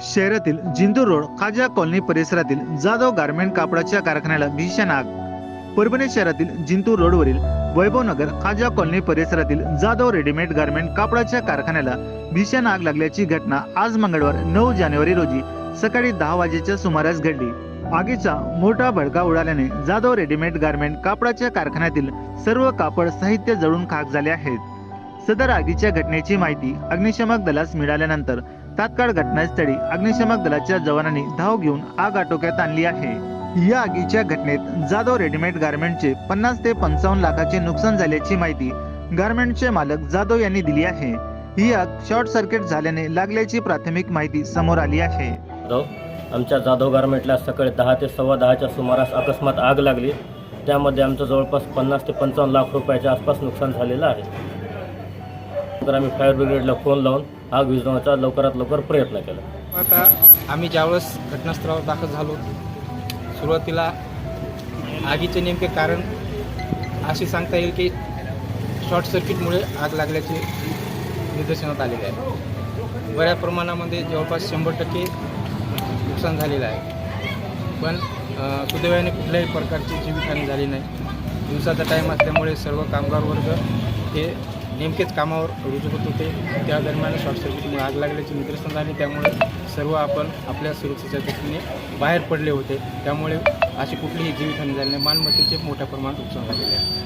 शहरातील जिंदूर रोड खाजा कॉलनी परिसरातील जाधव गारमेंट कापडाच्या कारखान्याला भीषण आग. परभणी शहरातील जिंतूर रोडवरील वैभवनगर खाजा कॉलनी परिसरातील जाधव रेडीमेड गारमेंट कापडाच्या कारखान्याला भीषण आग लागल्याची घटना आज मंगळवार नऊ जानेवारी रोजी सकाळी दहा वाजेच्या सुमारास घडली. आगीचा मोठा भडका उडाल्याने जाधव रेडीमेड गारमेंट कापडाच्या कारखान्यातील सर्व कापड साहित्य जळून खाक झाले आहेत. सदर आगीच्या घटनेची माहिती अग्निशमक दलास मिळाल्यानंतर तात्काळ घटनास्थळी अग्निशमक दलाच्या जवानांनी धाव घेऊन आग आटोक्यात आणली आहे. या आगीच्या घटनेत जाधव रेडीमेड गारमेंटचे पन्नास ते पंचावन्न लाखाचे नुकसान झाल्याची माहिती गारमेंटचे मालक जाधव यांनी दिली आहे. ही आग शॉर्ट सर्किट झाल्याने लागल्याची प्राथमिक माहिती समोर आली आहे. आमच्या जाधव गारमेंटला सकाळी दहा ते सव्वा दहाच्या सुमारास अकस्मात आग लागली. त्यामध्ये आमचं जवळपास पन्नास ते पंचावन्न लाख रुपयाच्या आसपास नुकसान झालेलं आहे. तर आम्ही फायर ब्रिगेडला फोन लावून आग विझवण्याचा लवकरात लवकर प्रयत्न केला. आता आम्ही ज्यावेळेस घटनास्थळावर दाखल झालो सुरुवातीला आगीचे नेमके कारण असे सांगता येईल की शॉर्ट सर्किटमुळे आग लागल्याचे निदर्शनात आलेले आहे. बऱ्या प्रमाणामध्ये जवळपास शंभर टक्के नुकसान झालेलं आहे. पण सुदैवाने कुठल्याही प्रकारची जीवितहानी झाली नाही. दिवसाचा टाईम असल्यामुळे सर्व कामगार वर्ग हे नेमकेच कामावर रुजू होत होते. त्या दरम्यान शॉर्ट सर्किटमुळे आग लागल्याचे निदर्शन झाले त्यामुळे सर्व आपण आपल्या सुरक्षेच्या दृष्टीने बाहेर पडले होते. त्यामुळे अशी कुठलीही जीवितहानी झाली नाही. मालमत्तेचे मोठ्या प्रमाणात नुकसान झालेले आहे.